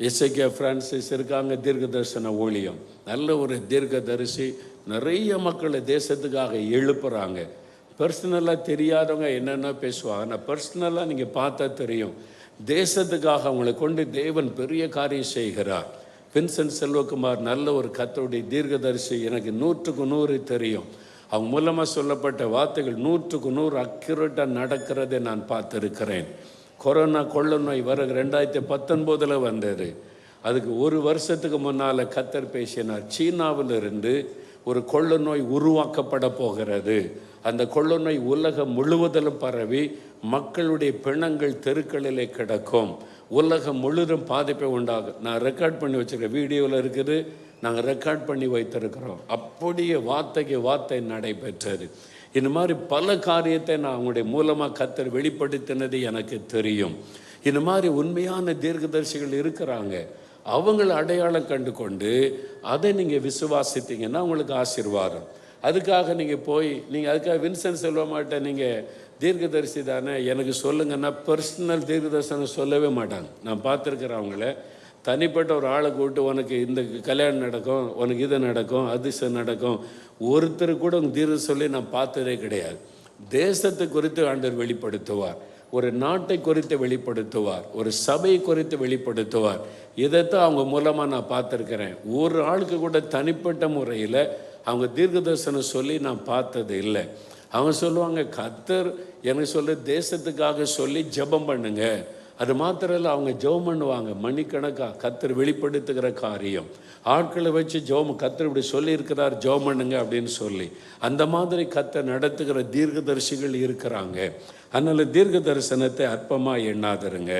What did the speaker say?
எஸ்ஐகே Francis இருக்காங்க தீர்க்க தரிசன ஊழியம். நல்ல ஒரு தீர்க்க தரிசி நிறைய மக்களை தேசத்துக்காக எழுப்புறாங்க. பர்சனலாக தெரியாதவங்க என்னென்ன பேசுவாங்க? ஆனால் பர்சனலாக நீங்கள் பார்த்தா தெரியும். தேசத்துக்காக அவங்களை கொண்டு தேவன் பெரிய காரியம் செய்கிறார். வின்சென்ட் செல்வகுமார் நல்ல ஒரு கத்தருடைய தீர்க்கதரிசி எனக்கு நூற்றுக்கு நூறு தெரியும். அவங்க மூலமாக சொல்லப்பட்ட வார்த்தைகள் நூற்றுக்கு நூறு அக்யூரேட்டாக நடக்கிறதை நான் பார்த்துருக்கிறேன். கொரோனா கொள்ள நோய் வர ரெண்டாயிரத்தி பத்தொன்பதில் வந்தது. அதுக்கு ஒரு வருஷத்துக்கு முன்னால் கத்தர் பேசினார் சீனாவில் இருந்து ஒரு கொள்ள நோய் உருவாக்கப்பட போகிறது. அந்த கொள்ள நோய் உலகம் முழுவதிலும் பரவி மக்களுடைய பிணங்கள் தெருக்களிலே கிடக்கும். உலகம் முழுதும் பாதிப்பை உண்டாகும் நான் ரெக்கார்ட் பண்ணி வச்சுருக்க வீடியோவில் இருக்குது. நாங்கள் ரெக்கார்ட் பண்ணி வைத்திருக்கிறோம். அப்படியே வார்த்தைக்கு வார்த்தை நடைபெற்றது. இந்த மாதிரி பல காரியத்தை நான் அவங்களுடைய மூலமாக கத்தர் வெளிப்படுத்தினது எனக்கு தெரியும். இந்த மாதிரி உண்மையான தீர்க்கதரிசிகள் இருக்கிறாங்க. அவங்கள அடையாளம் கண்டு கொண்டு அதை நீங்கள் விசுவாசித்தீங்கன்னா உங்களுக்கு ஆசீர்வாதம். அதுக்காக நீங்கள் போய் நீங்கள் அதுக்காக வின்சென்ட் செல்வ மாட்டேன் நீங்கள் தீர்க்கதரிசி தானே எனக்கு சொல்லுங்கன்னா பர்சனல் தீர்க்கதரிசனம் சொல்லவே மாட்டாங்க. நான் பார்த்துருக்குறேன் அவங்கள. தனிப்பட்ட ஒரு ஆளை கூப்பிட்டு உனக்கு இந்த கல்யாணம் நடக்கும் உனக்கு இது நடக்கும் அதிர்ஷ்டம் நடக்கும். ஒருத்தர் கூட உங்கள் தீர்வு சொல்லி நான் பார்த்ததே கிடையாது. தேசத்தை குறித்து ஆண்டவர் வெளிப்படுத்துவார். ஒரு நாட்டை குறித்து வெளிப்படுத்துவார். ஒரு சபை குறித்து வெளிப்படுத்துவார். இதைத்தான் அவங்க மூலமாக நான் பார்த்துருக்கிறேன். ஒரு ஆளுக்கு கூட தனிப்பட்ட முறையில் அவங்க தீர்க்க தரிசனம் சொல்லி நான் பார்த்தது இல்லை. அவங்க சொல்லுவாங்க கத்தர் எனக்கு சொல்ல தேசத்துக்காக சொல்லி ஜெபம் பண்ணுங்கள் அது மாத்திரம் இல்லை அவங்க ஜெபம் பண்ணுவாங்க. மணிக்கணக்காக கத்தர் வெளிப்படுத்துகிற காரியம். ஆட்களை வச்சு ஜெபம் கத்தர் இப்படி சொல்லியிருக்கிறார் ஜெபம் பண்ணுங்க அப்படின்னு சொல்லி. அந்த மாதிரி கத்தர் நடத்துகிற தீர்க்கதரிசிகள் இருக்கிறாங்க. அதனால் தீர்க்க தரிசனத்தை அற்பமாக எண்ணாதருங்க.